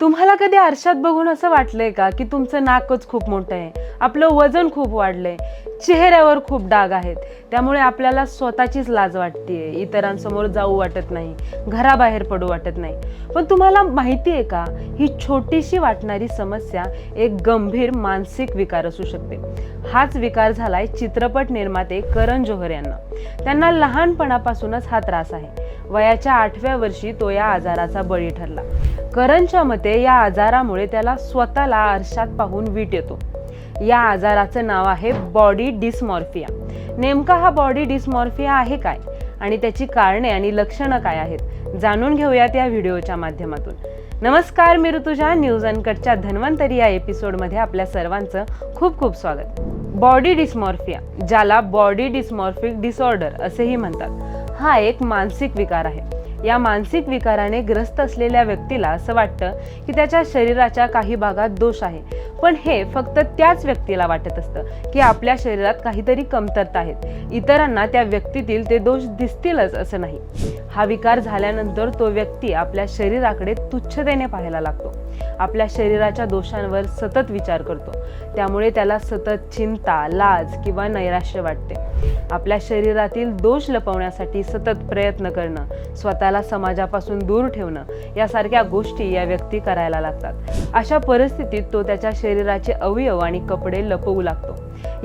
तुम्हाला कधी आरशात बघून असं वाटलंय का की तुमचं नाकच खूप मोठं आहे? आपलं वजन खूप वाढलंय. चेहऱ्यावर खूप डाग आहेत. त्यामुळे आपल्याला स्वतःचीच लाज वाटते इतरांसमोर जाऊ वाटत नाही. घराबाहेर पडू वाटत नाही. पण तुम्हाला माहिती आहे का? ही छोटीशी वाटणारी समस्या एक गंभीर मानसिक विकार असू शकते. हाच विकार झालाय चित्रपट निर्माते करण जोहर यांना. त्यांना लहानपणापासूनच हा त्रास आहे. वयाच्या आठव्या वर्षी तो या आजाराचा बळी ठरला. करणच्या मते या आजारामुळे त्याला स्वतःला आरशात पाहून वीट येतो. या आजाराचं नाव आहे बॉडी डिस्मॉर्फिया. नेमका हा बॉडी डिस्मॉर्फिया आहे काय? आणि त्याची कारणे आणि लक्षणं काय आहेत? जाणून घेऊयात या व्हिडिओच्या माध्यमातून. नमस्कार मी ऋतुजा. न्यूज अनकटच्या धन्वंतरी या एपिसोडमध्ये आपल्या सर्वांचं खूप खूप स्वागत. बॉडी डिस्मॉर्फिया ज्याला बॉडी डिस्मॉर्फिक डिसऑर्डर असेही म्हणतात हा एक मानसिक विकार आहे. या मानसिक विकाराने ग्रस्त असलेल्या व्यक्तीला असं वाटतं की त्याच्या शरीराच्या काही भागात दोष आहे. पण हे फक्त त्याच व्यक्तीला वाटत असतं की आपल्या शरीरात काहीतरी कमतरता आहेत इतरांना त्या व्यक्तीतील ते दोष दिसतीलच असं नाही. हा विकार झाल्यानंतर तो व्यक्ती आपल्या शरीराकडे तुच्छतेने पाहायला लागतो. आपल्या शरीराच्या दोषांवर सतत विचार करतो. त्यामुळे त्याला सतत चिंता लाज किंवा नैराश्य वाटते. आपल्या शरीरातील दोष लपवण्यासाठी सतत प्रयत्न करणं स्वतःला समाजापासून दूर ठेवणं यासारख्या गोष्टी या व्यक्ती करायला लागतात. अशा परिस्थितीत तो त्याच्या शरीराचे अवयव आणि कपडे लपवू लागतो.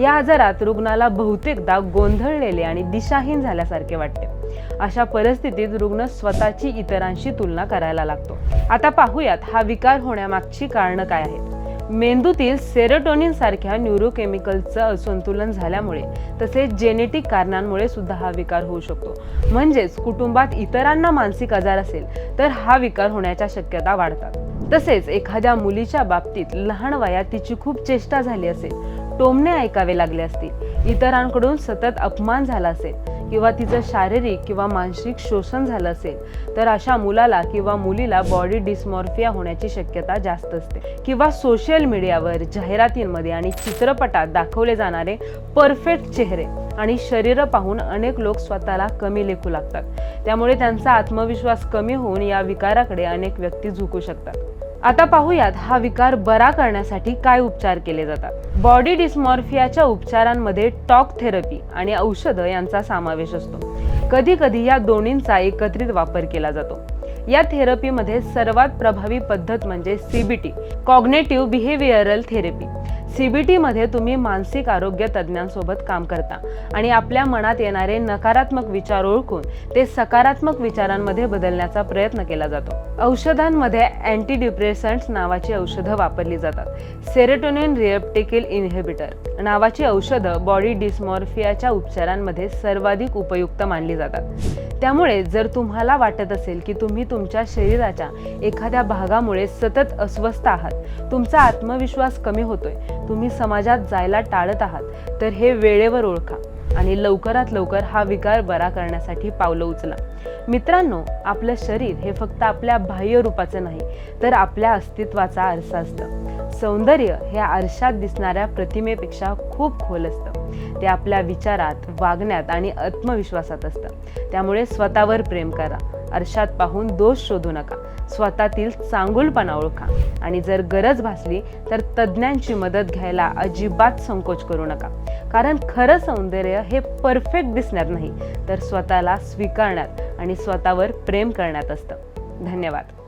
या आजारात रुग्णाला बहुतेकदा गोंधळलेले आणि दिशाहीन झाल्यासारखे वाटते. अशा परिस्थितीत रुग्ण स्वतःची इतरांशी तुलना करायला लागतो. आता पाहूयात हा विकार होण्यामागची कारणं काय आहेत? मेंदूतील सेरोटोनिन सारख्या न्यूरोकेमिकलचं असंतुलन झाल्यामुळे तसेच जेनेटिक कारणांमुळे सुद्धा हा विकार होऊ शकतो. म्हणजेच कुटुंबात इतरांना मानसिक आजार असेल तर हा विकार होण्याच्या शक्यता वाढतात. तसेच एखाद्या मुलीच्या बाबतीत लहान वयात तिची खूप चेष्टा झाली असेल टोमणे ऐकावे लागले असतील इतरांकडून सतत अपमान झाला असेल किंवा तिचं शारीरिक किंवा मानसिक शोषण झालं असेल तर अशा मुलाला किंवा मुलीला बॉडी डिस्मॉर्फिया होण्याची शक्यता जास्त असते. किंवा सोशल मीडियावर जाहिरातींमध्ये आणि चित्रपटात दाखवले जाणारे परफेक्ट चेहरे आणि शरीर पाहून अनेक लोक स्वतःला कमी लेखू लागतात. त्यामुळे त्यांचा आत्मविश्वास कमी होऊन या विकाराकडे अनेक व्यक्ती झुकू शकतात. आता पाहूयात हा विकार बरा करण्यासाठी काय उपचार केले जातात. बॉडी डिस्मॉर्फियाच्या उपचारांमध्ये टॉक थेरपी आणि औषधं यांचा समावेश असतो. कधी कधी या दोन्हींचा एकत्रित वापर केला जातो. या थेरपीमध्ये सर्वात प्रभावी पद्धत म्हणजे सीबीटी कॉग्नेटिव्ह बिहेवियरल थेरपी सीबीटीमध्ये तुम्ही मानसिक आरोग्य तज्ज्ञांसोबत काम करता आणि आपल्या मनात येणारे नकारात्मक विचार ओळखून ते सकारात्मक विचारांमध्ये बदलण्याचा प्रयत्न केला जातो. औषधांमध्ये अँटी डिप्रेसंट्स नावाची औषधं वापरली जातात. सेरेटोनिन रिएप्टिकल इनहिबिटर नावाची औषधं बॉडी डिस्मॉर्फियाच्या उपचारांमध्ये सर्वाधिक उपयुक्त मानली जातात. त्यामुळे जर तुम्हाला वाटत असेल की तुम्ही तुमच्या शरीराच्या एखाद्या भागामुळे सतत अस्वस्थ आहात तुमचा आत्मविश्वास कमी होतोय तुम्ही समाजात जायला टाळत आहात तर हे वेळेवर ओळखा आणि लवकरात लवकर हा विकार बरा करण्यासाठी पावलं उचला. मित्रांनो आपलं शरीर हे फक्त आपल्या बाह्य रूपाचं नाही तर आपल्या अस्तित्वाचा आरसा असतं. सौंदर्य हे आरशात दिसणाऱ्या प्रतिमेपेक्षा खूप खोल असतं. ते आपल्या विचारात वागण्यात आणि आत्मविश्वासात असतं. त्यामुळे स्वतःवर प्रेम करा. आरशात पाहून दोष शोधू नका. स्वतःतील चांगुलपणा ओळखा. आणि जर गरज भासली तर तज्ज्ञांची मदत घ्यायला अजिबात संकोच करू नका. कारण खरं सौंदर्य हे परफेक्ट दिसण्यात नाही तर स्वतःला स्वीकारण्यात आणि स्वतःवर प्रेम करण्यात असतं. धन्यवाद.